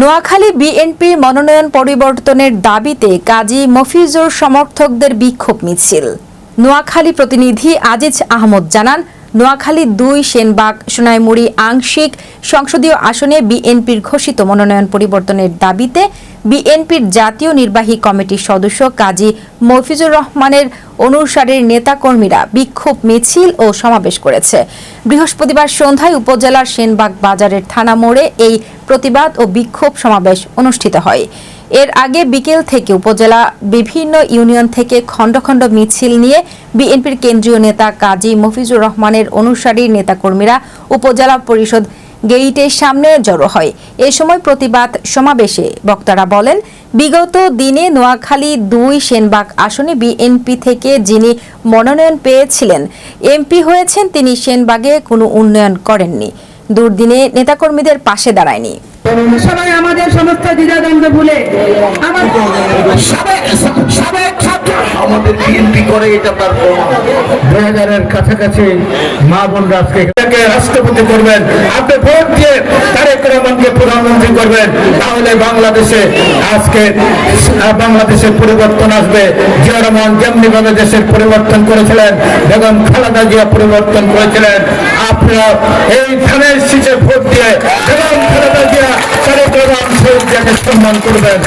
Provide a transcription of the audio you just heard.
Noakhali BNP মনোনয়ন পরিবর্তনের দাবিতে কাজী মফিজুর সমর্থকদের বিক্ষোভ মিছিল। নোয়াখালী প্রতিনিধি আজিজ আহমদ জানান, নোয়াখালী দুই সেনবাগ, সোনাইমুড়ি, আংশিক সংসদীয় আসনে বিএনপির ঘোষিত মনোনয়ন পরিবর্তনের দাবিতে বিএনপির জাতীয় নির্বাহী কমিটির সদস্য কাজী মফিজুর রহমানের অনুসারীর নেতাকর্মীরা বিক্ষোভ মিছিল ও সমাবেশ করেছে। বৃহস্পতিবার সন্ধ্যায় উপজেলার সেনবাগ বাজারের থানা মোড়ে এই প্রতিবাদ ও বিক্ষোভ সমাবেশ অনুষ্ঠিত হয়। এর আগে বিকেল থেকে উপজেলা বিভিন্ন ইউনিয়ন থেকে খণ্ড খণ্ড মিছিল নিয়ে বিএনপির কেন্দ্রীয় নেতা কাজী মফিজুর রহমানের অনুসারী নেতাকর্মীরা উপজেলা পরিষদ গেইটের সামনে জড়ো হয়। এ সময় প্রতিবাদ সমাবেশে বক্তারা বলেন, বিগত দিনে নোয়াখালী দুই সেনবাগ আসনে বিএনপি থেকে যিনি মনোনয়ন পেয়েছিলেন, এমপি হয়েছেন তিনি সেনবাগে কোনো উন্নয়ন করেননি। দুর্দিনে নেতাকর্মীদের পাশে দাঁড়ায়নি। সবাই আমাদের সমস্ত দ্বিধাদ্বন্দ্ব ভুলে আমাদের বিএনপি করে, এটা তার দুই হাজারের কাছাকাছি মা বোনরা আজকে তাকে রাষ্ট্রপতি করবেন। আপনি ভোট দিয়ে তারেক রহমানকে প্রধানমন্ত্রী করবেন। তাহলে বাংলাদেশে আজকে বাংলাদেশের পরিবর্তন আসবে। জিয়া রহমান যেমনি ভাবে দেশের পরিবর্তন করেছিলেন, বেগম খালেদা জিয়া পরিবর্তন করেছিলেন। আপনারা এই ধানের শীষে ভোট দিয়ে বেগম খালেদা জিয়া, তারেক রহমান সম্মান করবেন।